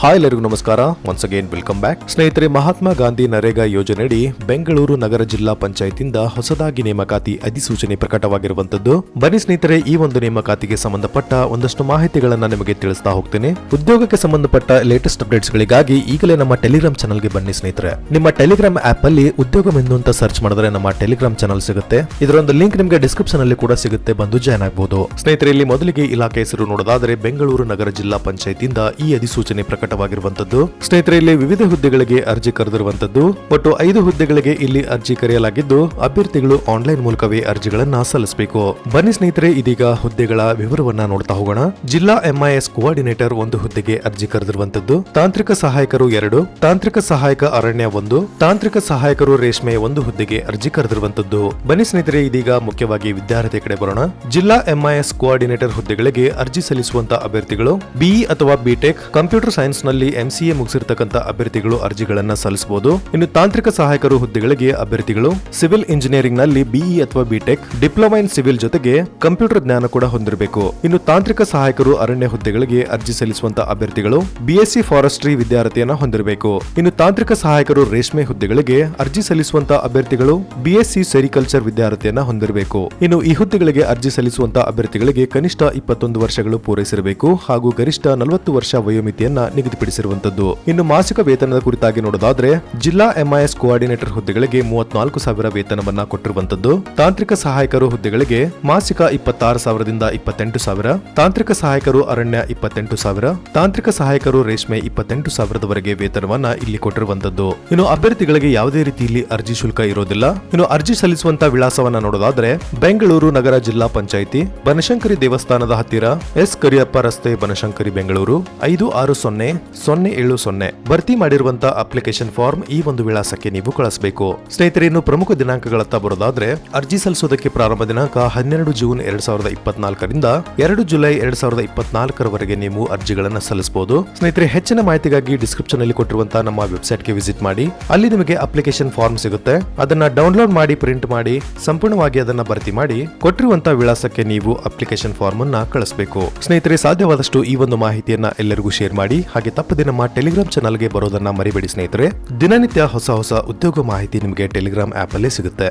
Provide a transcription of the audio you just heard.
Hi ಎಲ್ಲರಿಗೂ ನಮಸ್ಕಾರ. Once again welcome back ಸ್ನೇಹಿತರೆ, ಮಹಾತ್ಮ ಗಾಂಧಿ ನರೇಗಾ ಯೋಜನೆಯಡಿ ಬೆಂಗಳೂರು ನಗರ ಜಿಲ್ಲಾ ಪಂಚಾಯತಿಂದ ಹೊಸದಾಗಿ ನೇಮಕಾತಿ ಅಧಿಸೂಚನೆ ಪ್ರಕಟವಾಗಿರುವಂತದ್ದು ಬನ್ನಿ ಸ್ನೇಹಿತರೆ, ಈ ಒಂದು ನೇಮಕಾತಿಗೆ ಸಂಬಂಧಪಟ್ಟ ಒಂದಷ್ಟು ಮಾಹಿತಿಗಳನ್ನ ನಿಮಗೆ ತಿಳಿಸ್ತಾ ಹೋಗ್ತೇನೆ. ಉದ್ಯೋಗಕ್ಕೆ ಸಂಬಂಧಪಟ್ಟ ಲೇಟೆಸ್ಟ್ ಅಪ್ಡೇಟ್ಸ್ ಗಳಿಗಾಗಿ ಈಗಲೇ ನಮ್ಮ ಟೆಲಿಗ್ರಾಮ್ ಚಾನಲ್ಗೆ ಬನ್ನಿ ಸ್ನೇಹಿತರೆ. ನಿಮ್ಮ ಟೆಲಿಗ್ರಾಮ್ ಆಪ್ ಅಲ್ಲಿ ಉದ್ಯೋಗ ಅಂತ ಸರ್ಚ್ ಮಾಡಿದ್ರೆ ನಮ್ಮ ಟೆಲಿಗ್ರಾಮ್ ಚಾನಲ್ ಸಿಗುತ್ತೆ. ಇದರೊಂದು ಲಿಂಕ್ ನಿಮಗೆ ಡಿಸ್ಕ್ರಿಪ್ಷನ್ ಅಲ್ಲಿ ಕೂಡ ಸಿಗುತ್ತೆ, ಬಂದು ಜಾಯ್ನ್ ಆಗಬಹುದು ಸ್ನೇಹಿತರೆ, ಇಲ್ಲಿ ಮೊದಲಿಗೆ ಇಲಾಖೆ ಹೆಸರು ನೋಡೋದಾದ್ರೆ ಬೆಂಗಳೂರು ನಗರ ಜಿಲ್ಲಾ ಪಂಚಾಯತಿಯಿಂದ ಈ ಅಧಿಸೂಚನೆ ಪ್ರಕಟವಾಗಿರುವಂತದ್ದು ಸ್ನೇಹಿತರೆ, ಇಲ್ಲಿ ವಿವಿಧ ಹುದ್ದೆಗಳಿಗೆ ಅರ್ಜಿ ಕರೆದಿರುವಂತದ್ದು ಒಟ್ಟು ಐದು ಹುದ್ದೆಗಳಿಗೆ ಇಲ್ಲಿ ಅರ್ಜಿ ಕರೆಯಲಾಗಿದ್ದು, ಅಭ್ಯರ್ಥಿಗಳು ಆನ್ಲೈನ್ ಮೂಲಕವೇ ಅರ್ಜಿಗಳನ್ನ ಸಲ್ಲಿಸಬೇಕು. ಬನ್ನಿ ಸ್ನೇಹಿತರೆ, ಇದೀಗ ಹುದ್ದೆಗಳ ವಿವರವನ್ನ ನೋಡ್ತಾ ಹೋಗೋಣ. ಜಿಲ್ಲಾ ಎಂಐಎಸ್ ಕೋಆರ್ಡಿನೇಟರ್ ಒಂದು ಹುದ್ದೆಗೆ ಅರ್ಜಿ ಕರೆದಿರುವಂತದ್ದು ತಾಂತ್ರಿಕ ಸಹಾಯಕರು ಎರಡು, ತಾಂತ್ರಿಕ ಸಹಾಯಕ ಅರಣ್ಯ ಒಂದು, ತಾಂತ್ರಿಕ ಸಹಾಯಕರು ರೇಷ್ಮೆ ಒಂದು ಹುದ್ದೆಗೆ ಅರ್ಜಿ ಕರೆದಿರುವಂತದ್ದು ಬನ್ನಿ ಸ್ನೇಹಿತರೆ, ಇದೀಗ ಮುಖ್ಯವಾಗಿ ವಿದ್ಯಾರ್ಥಿ ಕಡೆ ಬರೋಣ. ಜಿಲ್ಲಾ ಎಂಐಎಸ್ ಕೋಆರ್ಡಿನೇಟರ್ ಹುದ್ದೆಗಳಿಗೆ ಅರ್ಜಿ ಸಲ್ಲಿಸುವಂತ ಅಭ್ಯರ್ಥಿಗಳು ಬಿಇ ಅಥವಾ ಬಿಟೆಕ್ ಕಂಪ್ಯೂಟರ್ ಸೈನ್ಸ್ ನಲ್ಲಿ ಎಂಸಿಎ ಮುಗಿಸಿರ್ತಕ್ಕಂಥ ಅಭ್ಯರ್ಥಿಗಳು ಅರ್ಜಿಗಳನ್ನು ಸಲ್ಲಿಸಬಹುದು ಇನ್ನು ತಾಂತ್ರಿಕ ಸಹಾಯಕರು ಹುದ್ದೆಗಳಿಗೆ ಅಭ್ಯರ್ಥಿಗಳು, ಸಿವಿಲ್ ಇಂಜಿನಿಯರಿಂಗ್ನಲ್ಲಿ ಬಿಇ ಅಥವಾ B Tech diploma in civil ಜೊತೆಗೆ ಕಂಪ್ಯೂಟರ್ ಜ್ಞಾನ ಕೂಡ ಹೊಂದಿರಬೇಕು. ಇನ್ನು ತಾಂತ್ರಿಕ ಸಹಾಯಕರು ಅರಣ್ಯ ಹುದ್ದೆಗಳಿಗೆ ಅರ್ಜಿ ಸಲ್ಲಿಸುವಂತ ಅಭ್ಯರ್ಥಿಗಳು ಬಿಎಸ್ಸಿ ಫಾರೆಸ್ಟ್ರಿ ವಿದ್ಯಾರ್ಥಿಯನ್ನ ಹೊಂದಿರಬೇಕು. ಇನ್ನು ತಾಂತ್ರಿಕ ಸಹಾಯಕರು ರೇಷ್ಮೆ ಹುದ್ದೆಗಳಿಗೆ ಅರ್ಜಿ ಸಲ್ಲಿಸುವಂತಹ ಅಭ್ಯರ್ಥಿಗಳು ಬಿಎಸ್ಸಿ ಸೆರಿಕಲ್ಚರ್ ವಿದ್ಯಾರ್ಥಿಯನ್ನ ಹೊಂದಿರಬೇಕು. ಇನ್ನು ಈ ಹುದ್ದೆಗಳಿಗೆ ಅರ್ಜಿ ಸಲ್ಲಿಸುವಂತಹ ಅಭ್ಯರ್ಥಿಗಳಿಗೆ ಕನಿಷ್ಠ ಇಪ್ಪತ್ತೊಂದು ವರ್ಷಗಳು ಪೂರೈಸಿರಬೇಕು ಹಾಗೂ ಗರಿಷ್ಠ ನಲವತ್ತು ವರ್ಷ ವಯೋಮಿತಿಯನ್ನ ನಿಗದಿಪಡಿಸಿರುವಂತದ್ದು ಇನ್ನು ಮಾಸಿಕ ವೇತನದ ಕುರಿತಾಗಿ ನೋಡೋದಾದ್ರೆ, ಜಿಲ್ಲಾ ಎಂಐಎಸ್ ಕೋಆರ್ಡಿನೇಟರ್ ಹುದ್ದೆಗಳಿಗೆ ಮೂವತ್ನಾಲ್ಕು ಸಾವಿರ ವೇತನವನ್ನ ಕೊಟ್ಟಿರುವಂತದ್ದು ತಾಂತ್ರಿಕ ಸಹಾಯಕರು ಹುದ್ದೆಗಳಿಗೆ ಮಾಸಿಕ ಇಪ್ಪತ್ತಾರು ಸಾವಿರದಿಂದ ಇಪ್ಪತ್ತೆಂಟು ಸಾವಿರ, ತಾಂತ್ರಿಕ ಸಹಾಯಕರು ಅರಣ್ಯ ಇಪ್ಪತ್ತೆಂಟು ಸಾವಿರ, ತಾಂತ್ರಿಕ ಸಹಾಯಕರು ರೇಷ್ಮೆ ಇಪ್ಪತ್ತೆಂಟು ಸಾವಿರದವರೆಗೆ ವೇತನವನ್ನ ಇಲ್ಲಿ ಕೊಟ್ಟಿರುವಂತದ್ದು ಇನ್ನು ಅಭ್ಯರ್ಥಿಗಳಿಗೆ ಯಾವುದೇ ರೀತಿಯಲ್ಲಿ ಅರ್ಜಿ ಶುಲ್ಕ ಇರೋದಿಲ್ಲ. ಇನ್ನು ಅರ್ಜಿ ಸಲ್ಲಿಸುವಂತ ವಿಳಾಸವನ್ನ ನೋಡೋದಾದ್ರೆ, ಬೆಂಗಳೂರು ನಗರ ಜಿಲ್ಲಾ ಪಂಚಾಯಿತಿ, ಬನಶಂಕರಿ ದೇವಸ್ಥಾನದ ಹತ್ತಿರ, ಎಸ್ ಕರಿಯಪ್ಪ ರಸ್ತೆ, ಬನಶಂಕರಿ ಬೆಂಗಳೂರು, ಐದು ಆರು ಸೊನ್ನೆ ಸೊನ್ನೆ ಏಳು ಸೊನ್ನೆ. ಭರ್ತಿ ಮಾಡಿರುವಂತಹ ಅಪ್ಲಿಕೇಶನ್ ಫಾರ್ಮ್ ಈ ಒಂದು ವಿಳಾಸಕ್ಕೆ ನೀವು ಕಳಿಸಬೇಕು. ಸ್ನೇಹಿತರೆ, ಇನ್ನು ಪ್ರಮುಖ ದಿನಾಂಕಗಳತ್ತ ಬರೋದಾದ್ರೆ ಅರ್ಜಿ ಸಲ್ಲಿಸೋದಕ್ಕೆ ಪ್ರಾರಂಭ ದಿನಾಂಕ ಹನ್ನೆರಡು ಜೂನ್ ಎರಡ್ ಸಾವಿರದ ಇಪ್ಪತ್ನಾಲ್ಕರಿಂದ ಎರಡು ಜುಲೈ ಎರಡ್ ಸಾವಿರದ ಇಪ್ಪತ್ನಾಲ್ಕರವರೆಗೆ ನೀವು ಅರ್ಜಿಗಳನ್ನು ಸಲ್ಲಿಸಬಹುದು ಸ್ನೇಹಿತರೆ, ಹೆಚ್ಚಿನ ಮಾಹಿತಿಗಾಗಿ ಡಿಸ್ಕ್ರಿಪ್ಷನ್ ಅಲ್ಲಿ ಕೊಟ್ಟಿರುವಂತಹ ನಮ್ಮ ವೆಬ್ಸೈಟ್ಗೆ ವಿಸಿಟ್ ಮಾಡಿ. ಅಲ್ಲಿ ನಿಮಗೆ ಅಪ್ಲಿಕೇಶನ್ ಫಾರ್ಮ್ ಸಿಗುತ್ತೆ. ಅದನ್ನ ಡೌನ್ಲೋಡ್ ಮಾಡಿ, ಪ್ರಿಂಟ್ ಮಾಡಿ, ಸಂಪೂರ್ಣವಾಗಿ ಅದನ್ನ ಭರ್ತಿ ಮಾಡಿ ಕೊಟ್ಟಿರುವಂತಹ ವಿಳಾಸಕ್ಕೆ ನೀವು ಅಪ್ಲಿಕೇಶನ್ ಫಾರ್ಮ್ ಅನ್ನ ಕಳಿಸಬೇಕು. ಸ್ನೇಹಿತರೆ, ಸಾಧ್ಯವಾದಷ್ಟು ಈ ಒಂದು ಮಾಹಿತಿಯನ್ನ ಎಲ್ಲರಿಗೂ ಶೇರ್ ಮಾಡಿ, ಹಾಗೆ ತಪ್ಪದೆ ನಮ್ಮ ಟೆಲಿಗ್ರಾಮ್ ಚಾನಲ್ಗೆ ಬರೋದನ್ನ ಮರಿಬೇಡಿ ಸ್ನೇಹಿತರೆ. ದಿನನಿತ್ಯ ಹೊಸ ಹೊಸ ಉದ್ಯೋಗ ಮಾಹಿತಿ ನಿಮಗೆ ಟೆಲಿಗ್ರಾಮ್ ಆಪ್ ಅಲ್ಲಿ ಸಿಗುತ್ತೆ.